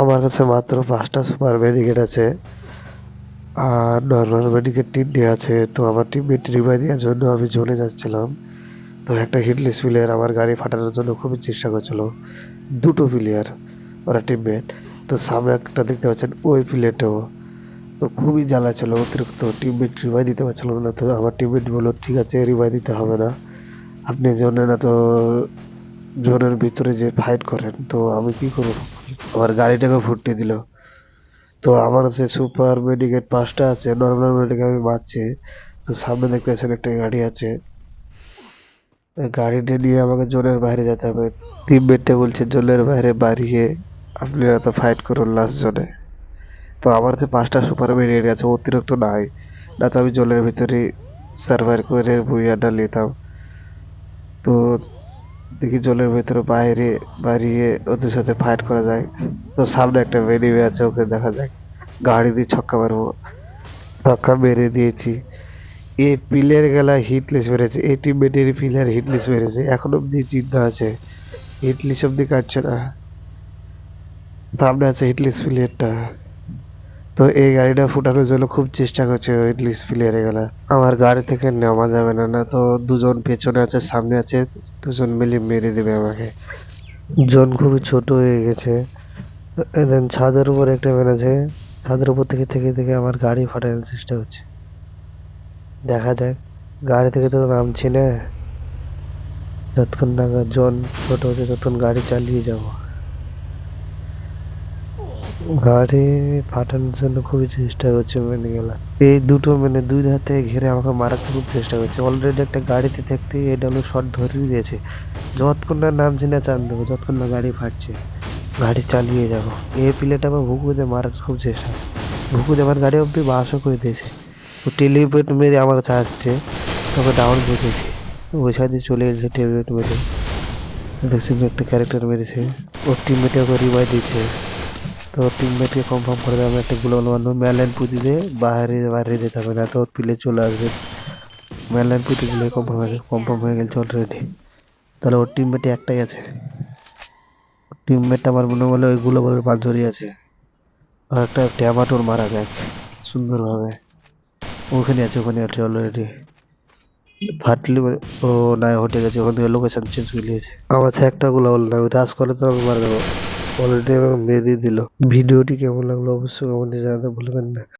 আমার কাছে মাত্র পাঁচটা সুপার মেডিকেট আছে, আর নর্মাল মেডিকেট তিনটে আছে, তো আমার টিমমেট রিভাই দেওয়ার জন্য আমি চলে যাচ্ছিলাম। তো একটা হিটলেস প্লেয়ার আমার গাড়ি ফাটানোর জন্য খুবই চেষ্টা করছিল, দুটো প্লেয়ার ওরা টিমমেট তো সামনে একটা দেখতে পাচ্ছেন, ওই প্লেয়ারটাও তো খুবই জ্বালা ছিল, অতিরিক্ত টিমমেট রিভাই দিতে পারছিল না, তো আমার টিমমেট বলল, ঠিক আছে রিভাই দিতে হবে না। আপনি জন্য না তো জোনের ভিতরে যে ফাইট করেন, তো আমি কি করব? আমার গাড়িটাকে ফুটতে দিল। তো আমার কাছে সুপার মেডিকেট পাঁচটা আছে, নর্মাল মেডিকেট আমি বাঁচছি তো সামনে দেখতে পাচ্ছেন একটা গাড়ি আছে। গাড়িটা নিয়ে আমাকে জোনের বাইরে যেতে হবে। টিমমেটটা বলছে জোনের বাইরে বাড়িয়ে আপনি এত ফাইট করুন লাস্ট জোনে তো আমার কাছে পাঁচটা সুপার মেডিকেট আছে, অতিরিক্ত নাই। না তো আমি জলের ভিতরে সার্ভাইভ করে বুইয়াটা নিতাম। তো দেখি জলের ভেতরে বাইরে বাড়িয়ে ওদের সাথে ফাইট করা যায়। তো সামনে একটা বেরিয়ে আছে, ওকে দেখা যায় গাড়ি দিয়ে ছক্কা মারবো। ছক্কা মেরে দিয়েছি। এ প্লেয়ার গেলা হিটলেস মেরেছে। এই টিমের প্লেয়ার হিটলেস মেরেছে। এখন অব্দি চিন্তা আছে। হিটলিস অব্দি কাটছে না। সামনে আছে হিটলিস প্লেয়ারটা তো এই গাড়িটা ফুটানোর জন্য খুব চেষ্টা করছে প্লেয়ারে গেলা। আমার গাড়ি থেকে নেওয়া যাবে না না তো দুজন পেছনে আছে সামনে আছে দুজন মিলে মেরে দেবে আমাকে। জন খুবই ছোট হয়ে গেছে। দেন ছাদের উপর একটা ম্যান আছে ছাদের উপর থেকে থেকে থেকে আমার গাড়ি ফাটানোর চেষ্টা করছে। দেখা যাক গাড়ি থেকে তো নামছি না। যতক্ষণ না জন ছোট হচ্ছে ততক্ষণ গাড়ি চালিয়ে যাব। গাড়ি ফাটানোর জন্য খুবই চেষ্টা করছে মেনে গেলা এই দুটো মানে দুই থেকে ঘিরে আমাকে মারাতে খুব চেষ্টা করছে। অলরেডি একটা গাড়িতে দেখতে থাকতে এডাব্লিউ শট ধরিয়ে দিয়েছে যতক্ষণ না নামছি না চান দেবো, যতক্ষণ না গাড়ি ফাটছে, গাড়ি চালিয়ে যাব। এই প্লেটা আমার ভুকুতে মারার খুব চেষ্টা। ভুকুতে আমার গাড়ি অব্দি বাসও করে দিয়েছে। তো টেলিপেট মেরে আমার কাছে আসছে তবে ডাউন বসেছি। ওই সাইডে চলে গেছে টেলিপেট মেরে। দেখছি একটা ক্যারেক্টার মেরেছে। ওর টিমমেটে ওকে রিভাই দিচ্ছে। তো টিমমেটকে কনফার্ম করে দেবে একটা গ্লোবাল বান্ধব ম্যানলাইন পুঁতি দিয়ে বাইরে বাইরে যেতে হবে না তো পিলে চলে আসবে। ম্যানলাইন পুঁতি দিলে কনফার্ম হয়ে কনফার্ম হয়ে গেছে অলরেডি তাহলে ওর টিমমেটে একটাই আছে। টিমমেটটা আমার মনে হলো ওই গ্লোবালের পাঁচজনই আছে। আর একটা ট্যামাটোর মারা যাক, সুন্দরভাবে। ওখানে আছে ওখানে আছে অলরেডি ফাটলি ও না হটে গেছে। ওখান থেকে লোকেশন চেঞ্জ করে নিয়েছে। আমার কাছে একটা গ্লোবাল না ওই রাজ করলে তো আমি মারা দেবো অলরেডি আমাকে মেরে দিয়ে দিল। ভিডিওটি কেমন লাগল অবশ্যই কমেন্টে জানাতে ভুলবেন না।